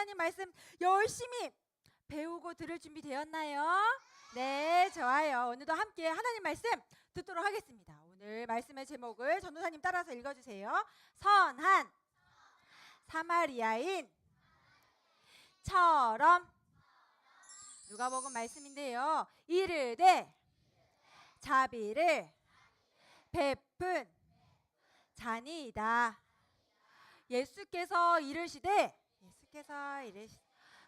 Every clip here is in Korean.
하나님 말씀 열심히 배우고 들을 준비 되었나요? 네, 좋아요. 오늘도 함께 하나님 말씀 듣도록 하겠습니다. 오늘 말씀의 제목을 전도사님 따라서 읽어주세요. 선한 사마리아인 처럼 누가복음 말씀인데요. 이르되 자비를 베푼 자니이다. 예수께서 이르시되 예수께서 이르시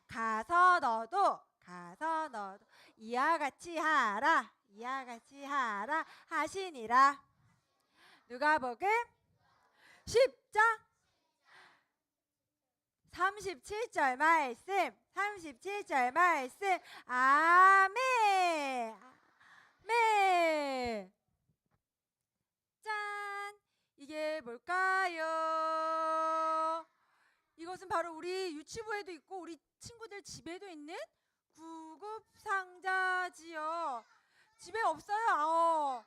가서 너도 가서 너도 이와 같이 하라 이와 같이 하라 하시니라. 누가복음 10장 37절 말씀 37절 말씀 아멘 아멘 짠 이게 뭘까요? 이것은 바로 우리 유치부에도 있고 우리 친구들 집에도 있는 구급 상자지요. 집에 없어요. 어.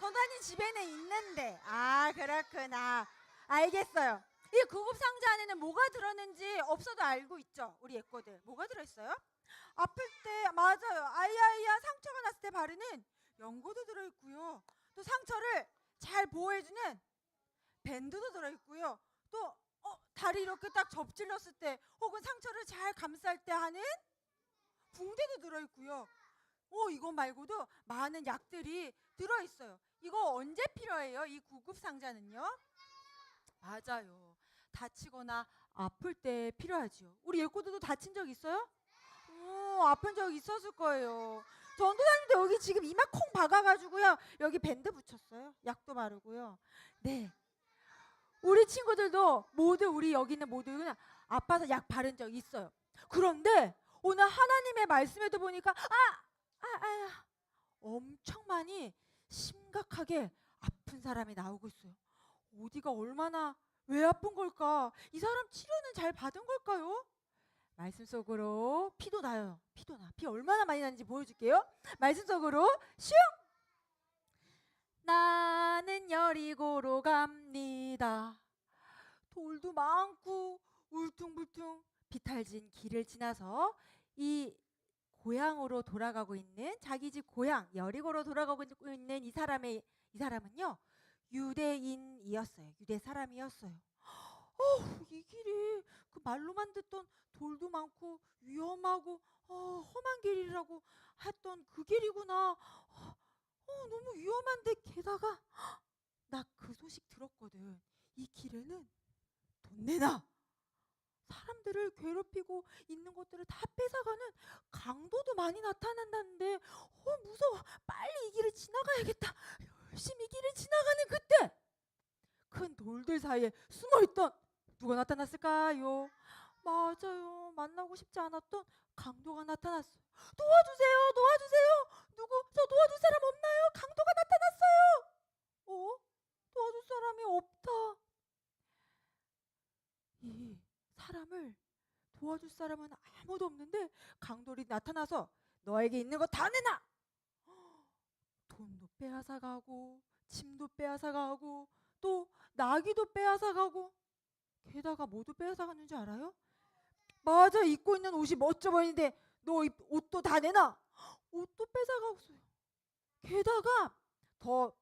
전단이 집에는 있는데. 아 그렇구나. 알겠어요. 이 구급 상자 안에는 뭐가 들었는지 없어도 알고 있죠. 우리 애꼬들. 뭐가 들어있어요? 아플 때 맞아요. 아이아이야 상처가 났을 때 바르는 연고도 들어있고요. 또 상처를 잘 보호해주는 밴드도 들어있고요. 또 어, 다리 이렇게 딱 접질렀을 때 혹은 상처를 잘 감쌀 때 하는 붕대도 들어있고요. 어, 이거 말고도 많은 약들이 들어있어요. 이거 언제 필요해요? 이 구급 상자는요? 맞아요. 다치거나 아플 때 필요하지요. 우리 예꼬들도 다친 적 있어요? 어, 아픈 적 있었을 거예요. 전도사님도 여기 지금 이마 콩 박아가지고요. 여기 밴드 붙였어요. 약도 바르고요. 네. 우리 친구들도 모두 우리 여기 있는 모두는 아파서 약 바른 적 있어요. 그런데 오늘 하나님의 말씀에도 보니까 아, 아, 아, 엄청 많이 심각하게 아픈 사람이 나오고 있어요. 어디가 얼마나 왜 아픈 걸까? 이 사람 치료는 잘 받은 걸까요? 말씀 속으로 피도 나요. 피도 나. 피 얼마나 많이 나는지 보여줄게요. 말씀 속으로 슝! 나는 여리고로 갑니다. 돌도 많고 울퉁불퉁 비탈진 길을 지나서 이 고향으로 돌아가고 있는 자기 집 고향 여리고로 돌아가고 있는 이 사람의 이 사람은요 유대인이었어요. 유대 사람이었어요. 어, 이 길이 그 말로만 듣던 돌도 많고 위험하고 어, 험한 길이라고 했던 그 길이구나. 어, 어, 너무 위험한데 게다가 나 그 소식 들었거든. 이 길에는 돈 내놔. 사람들을 괴롭히고 있는 것들을 다 뺏어가는 강도도 많이 나타난다는데 어 무서워 빨리 이 길을 지나가야겠다 열심히 이 길을 지나가는 그때 큰 돌들 사이에 숨어있던 누가 나타났을까요? 맞아요 만나고 싶지 않았던 강도가 나타났어요 도와주세요 도와주세요 누구 저 도와줄 사람 없나요? 강도가 나타났어요 어? 도와줄 사람이 없다 이 사람을 도와줄 사람은 아무도 없는데 강돌이 나타나서 너에게 있는 거 다 내놔. 돈도 빼앗아 가고 짐도 빼앗아 가고 또 나귀도 빼앗아 가고 게다가 모두 빼앗아 가는 줄 알아요? 맞아 입고 있는 옷이 멋져 보이는데 너 입- 옷도 다 내놔. 옷도 뺏어 가고요. 게다가 더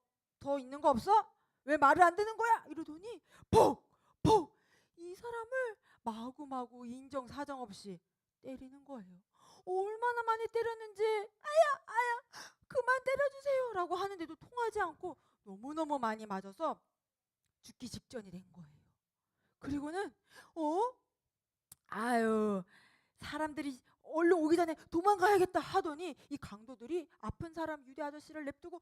더 있는 거 없어? 왜 말을 안 듣는 거야? 이러더니 퍽 퍽 이 사람을 마구마구 인정 사정 없이 때리는 거예요. 얼마나 많이 때렸는지 아야 아야 그만 때려주세요 라고 하는데도 통하지 않고 너무너무 많이 맞아서 죽기 직전이 된 거예요. 그리고는 어 아유 사람들이 얼른 오기 전에 도망가야겠다 하더니 이 강도들이 아픈 사람 유대 아저씨를 냅두고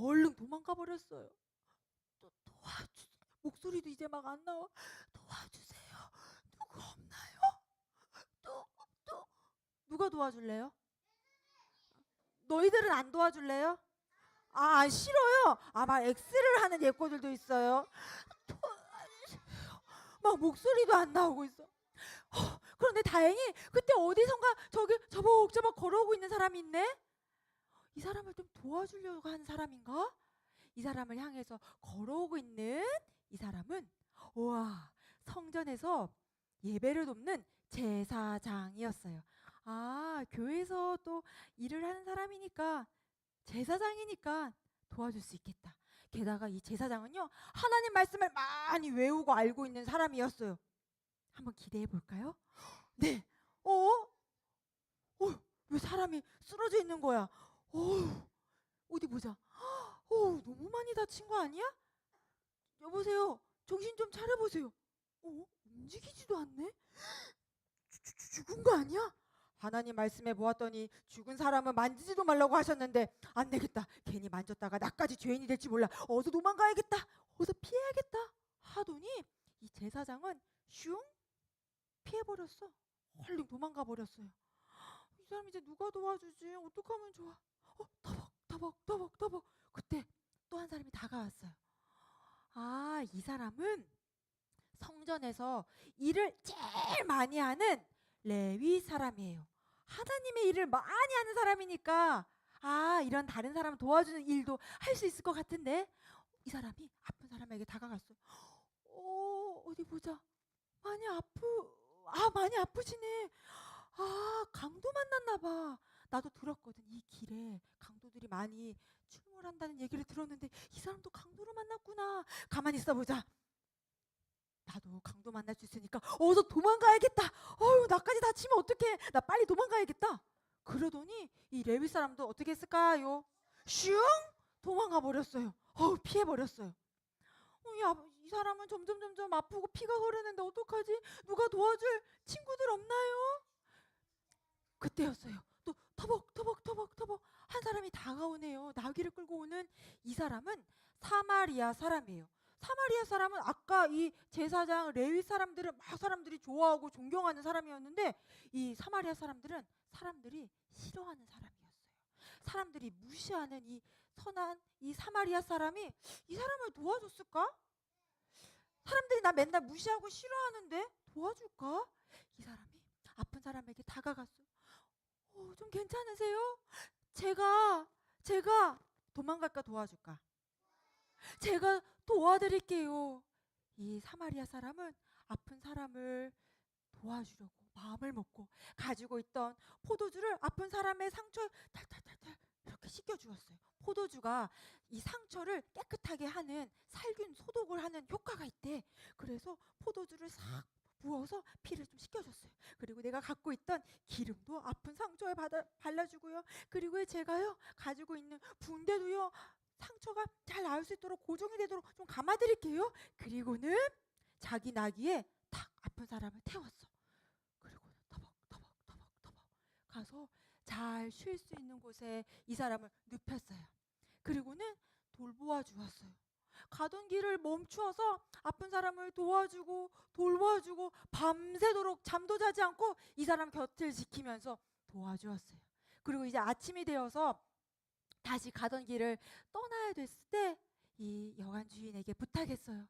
얼른 도망가 버렸어요. 또 도와주 목소리도 이제 막 안 나와. 도와주세요. 누구 없나요? 또, 또. 누가 도와줄래요? 너희들은 안 도와줄래요? 아, 아, 싫어요. 아, 막 X를 하는 예꼬들도 있어요. 도와주세요. 막 목소리도 안 나오고 있어. 다행히 그때 어디선가 저기 저벅저벅 걸어오고 있는 사람이 있네? 이 사람을 좀 도와주려고 하는 사람인가? 이 사람을 향해서 걸어오고 있는 이 사람은 우와 성전에서 예배를 돕는 제사장이었어요. 아, 교회에서 또 일을 하는 사람이니까 제사장이니까 도와줄 수 있겠다. 게다가 이 제사장은요, 하나님 말씀을 많이 외우고 알고 있는 사람이었어요. 한번 기대해 볼까요? 네. 어? 어, 왜 사람이 쓰러져 있는 거야? 어, 어디 보자. 어, 너무 많이 다친 거 아니야? 여보세요. 정신 좀 차려보세요. 어? 움직이지도 않네? 죽- 죽- 죽은 거 아니야? 하나님 말씀해 보았더니 죽은 사람은 만지지도 말라고 하셨는데 안 되겠다. 괜히 만졌다가 나까지 죄인이 될지 몰라. 어서 도망가야겠다. 어서 피해야겠다. 하더니 이 제사장은 슝 피해버렸어. 얼른 도망가 버렸어요. 이 사람 이제 누가 도와주지? 어떡하면 좋아? 어, 터벅, 터벅, 터벅, 터벅. 그때 또 한 사람이 다가왔어요. 아, 이 사람은 성전에서 일을 제일 많이 하는 레위 사람이에요. 하나님의 일을 많이 하는 사람이니까 아, 이런 다른 사람 도와주는 일도 할 수 있을 것 같은데 이 사람이 아픈 사람에게 다가갔어요. 어, 어디 보자. 많이 아프, 아, 많이 아프시네. 아, 강도 만났나 봐. 나도 들었거든. 이 길에 강도들이 많이 출몰한다는 얘기를 들었는데 이 사람도 강도로 만났구나. 가만히 있어 보자. 나도 강도 만날 수 있으니까 어서 도망가야겠다. 어휴, 나까지 다치면 어떡해. 나 빨리 도망가야겠다. 그러더니 이 레위 사람도 어떻게 했을까요? 슝! 도망가 버렸어요. 어우, 피해 버렸어요. 어, 이, 아, 이 사람은 점점 점점 아프고 피가 흐르는데 어떡하지? 누가 도와줄 친구들 없나요? 그때였어요. 또 터벅 터벅 터벅 터벅 한 사람이 다가오네요. 나귀를 끌고 오는 이 사람은 사마리아 사람이에요. 사마리아 사람은 아까 이 제사장 레위 사람들은 막 사람들이 좋아하고 존경하는 사람이었는데 이 사마리아 사람들은 사람들이 싫어하는 사람이었어요. 사람들이 무시하는 이 선한 이 사마리아 사람이 이 사람을 도와줬을까? 사람들이 나 맨날 무시하고 싫어하는데 도와줄까? 이 사람이 아픈 사람에게 다가갔어요. 어, 좀 괜찮으세요? 제가 제가 도망갈까 도와줄까? 제가 도와드릴게요. 이 사마리아 사람은 아픈 사람을 도와주려고 마음을 먹고 가지고 있던 포도주를 아픈 사람의 상처에 탈탈탈탈 이렇게 씻겨 주었어요. 포도주가 이 상처를 깨끗하게 하는 살균 소독을 하는 효과가 있대. 그래서 포도주를 싹 부어서 피를 좀 씻겨줬어요. 그리고 내가 갖고 있던 기름도 아픈 상처에 받아, 발라주고요. 그리고 제가요 가지고 있는 붕대도요 상처가 잘 나을 수 있도록 고정이 되도록 좀 감아드릴게요. 그리고는 자기 나귀에 탁 아픈 사람을 태웠어. 그리고 터벅 터벅 터벅 터벅 가서 잘 쉴 수 있는 곳에 이 사람을 눕혔어요. 그리고는 돌보아 주었어요. 가던 길을 멈추어서 아픈 사람을 도와주고 돌봐주고 밤새도록 잠도 자지 않고 이 사람 곁을 지키면서 도와주었어요. 그리고 이제 아침이 되어서 다시 가던 길을 떠나야 됐을 때 이 여관 주인에게 부탁했어요.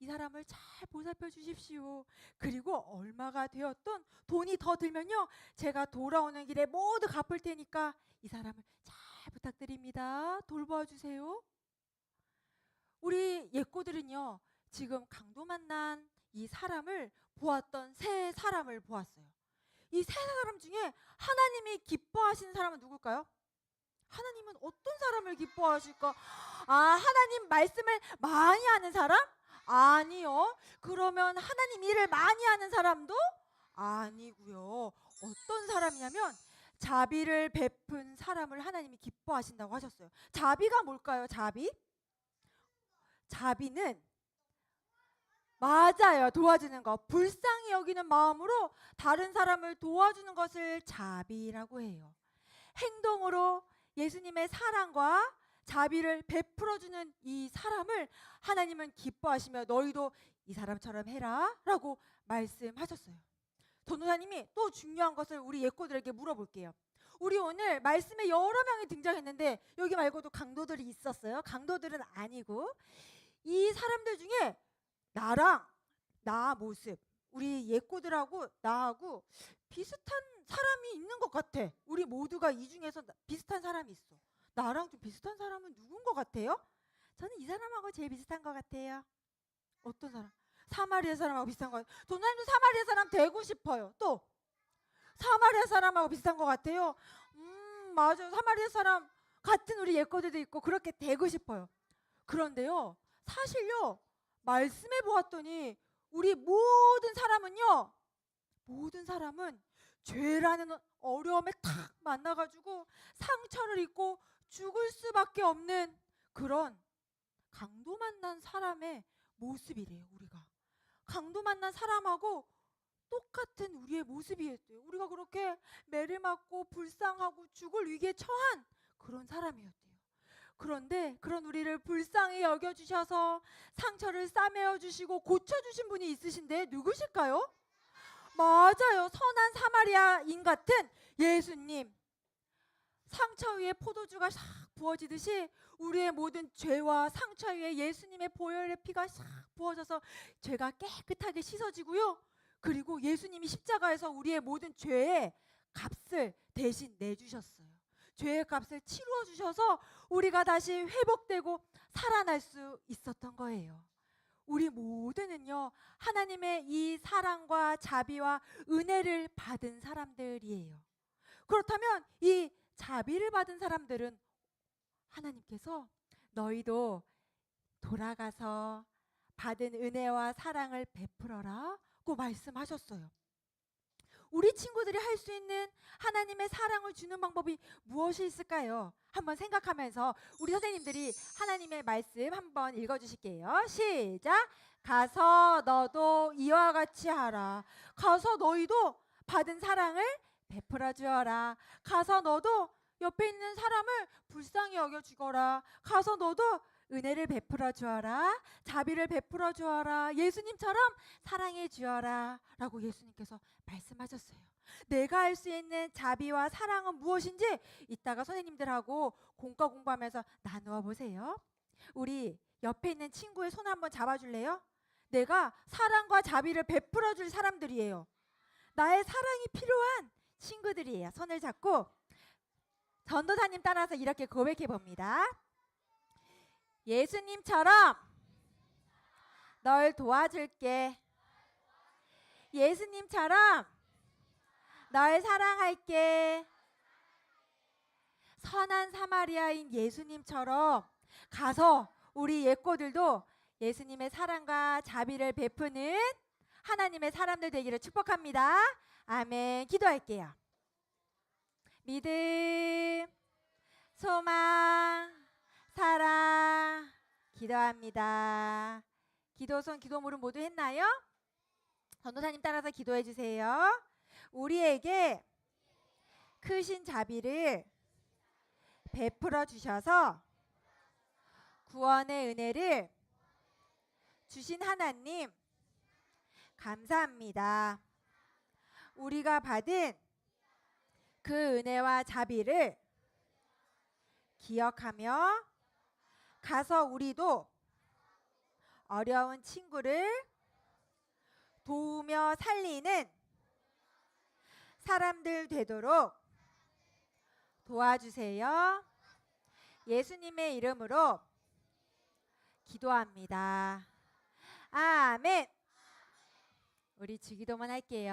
이 사람을 잘 보살펴 주십시오. 그리고 얼마가 되었던 돈이 더 들면요. 제가 돌아오는 길에 모두 갚을 테니까 이 사람을 잘 부탁드립니다. 돌봐 주세요. 우리 예꼬들은요. 지금 강도 만난 이 사람을 보았던 세 사람을 보았어요. 이 세 사람 중에 하나님이 기뻐하시는 사람은 누굴까요? 하나님은 어떤 사람을 기뻐하실까? 아, 하나님 말씀을 많이 하는 사람? 아니요. 그러면 하나님 일을 많이 하는 사람도 아니고요. 어떤 사람이냐면 자비를 베푼 사람을 하나님이 기뻐하신다고 하셨어요. 자비가 뭘까요? 자비? 자비는 맞아요. 도와주는 거. 불쌍히 여기는 마음으로 다른 사람을 도와주는 것을 자비라고 해요. 행동으로 예수님의 사랑과 자비를 베풀어주는 이 사람을 하나님은 기뻐하시며 너희도 이 사람처럼 해라 라고 말씀하셨어요. 전도사님이 또 중요한 것을 우리 예꼬들에게 물어볼게요. 우리 오늘 말씀에 여러 명이 등장했는데 여기 말고도 강도들이 있었어요. 강도들은 아니고 이 사람들 중에 나랑 나 모습 우리 예꼬들하고 나하고 비슷한 사람이 있는 것 같아. 우리 모두가 이 중에서 나- 비슷한 사람이 있어. 나랑 좀 비슷한 사람은 누군 것 같아요? 저는 이 사람하고 제일 비슷한 것 같아요. 어떤 사람? 사마리아 사람하고 비슷한 것 같아요. 전도사님도 사마리아 사람 되고 싶어요. 또 사마리아 사람하고 비슷한 것 같아요. 음 맞아요. 사마리아 사람 같은 우리 예거들도 있고 그렇게 되고 싶어요. 그런데요, 사실요 말씀해 보았더니 우리 모든 사람은요, 모든 사람은 죄라는 어려움에 탁 만나가지고 상처를 입고 죽을 수밖에 없는 그런 강도 만난 사람의 모습이래요, 우리가. 강도 만난 사람하고 똑같은 우리의 모습이었대요. 우리가 그렇게 매를 맞고 불쌍하고 죽을 위기에 처한 그런 사람이었대요. 그런데 그런 우리를 불쌍히 여겨주셔서 상처를 싸매어 주시고 고쳐주신 분이 있으신데 누구실까요? 맞아요. 선한 사마리아인 같은 예수님. 상처 위에 포도주가 싹 부어지듯이 우리의 모든 죄와 상처 위에 예수님의 보혈의 피가 싹 부어져서 죄가 깨끗하게 씻어지고요. 그리고 예수님이 십자가에서 우리의 모든 죄의 값을 대신 내주셨어요. 죄의 값을 치루어 주셔서 우리가 다시 회복되고 살아날 수 있었던 거예요. 우리 모두는요, 하나님의 이 사랑과 자비와 은혜를 받은 사람들이에요. 그렇다면 이 자비를 받은 사람들은 하나님께서 너희도 돌아가서 받은 은혜와 사랑을 베풀어라고 말씀하셨어요. 우리 친구들이 할 수 있는 하나님의 사랑을 주는 방법이 무엇이 있을까요? 한번 생각하면서 우리 선생님들이 하나님의 말씀 한번 읽어 주실게요. 시작. 가서 너도 이와 같이 하라. 가서 너희도 받은 사랑을 베풀어 주어라. 가서 너도 옆에 있는 사람을 불쌍히 여겨 주거라. 가서 너도 은혜를 베풀어 주어라. 자비를 베풀어 주어라. 예수님처럼 사랑해 주어라. 라고 예수님께서 말씀하셨어요. 내가 할 수 있는 자비와 사랑은 무엇인지 이따가 선생님들하고 공과 공부하면서 나누어 보세요. 우리 옆에 있는 친구의 손 한번 잡아줄래요? 내가 사랑과 자비를 베풀어 줄 사람들이에요. 나의 사랑이 필요한 친구들이에요. 손을 잡고 전도사님 따라서 이렇게 고백해 봅니다. 예수님처럼 널 도와줄게. 예수님처럼 널 사랑할게. 선한 사마리아인 예수님처럼 가서 우리 예꼬들도 예수님의 사랑과 자비를 베푸는 하나님의 사람들 되기를 축복합니다. 아멘. 기도할게요. 믿음, 소망, 사랑, 기도합니다. 기도선, 기도물은 모두 했나요? 전도사님 따라서 기도해 주세요. 우리에게 크신 자비를 베풀어 주셔서 구원의 은혜를 주신 하나님 감사합니다. 우리가 받은 그 은혜와 자비를 기억하며 가서 우리도 어려운 친구를 도우며 살리는 사람들 되도록 도와주세요. 예수님의 이름으로 기도합니다. 아멘. 우리 주기도만 할게요.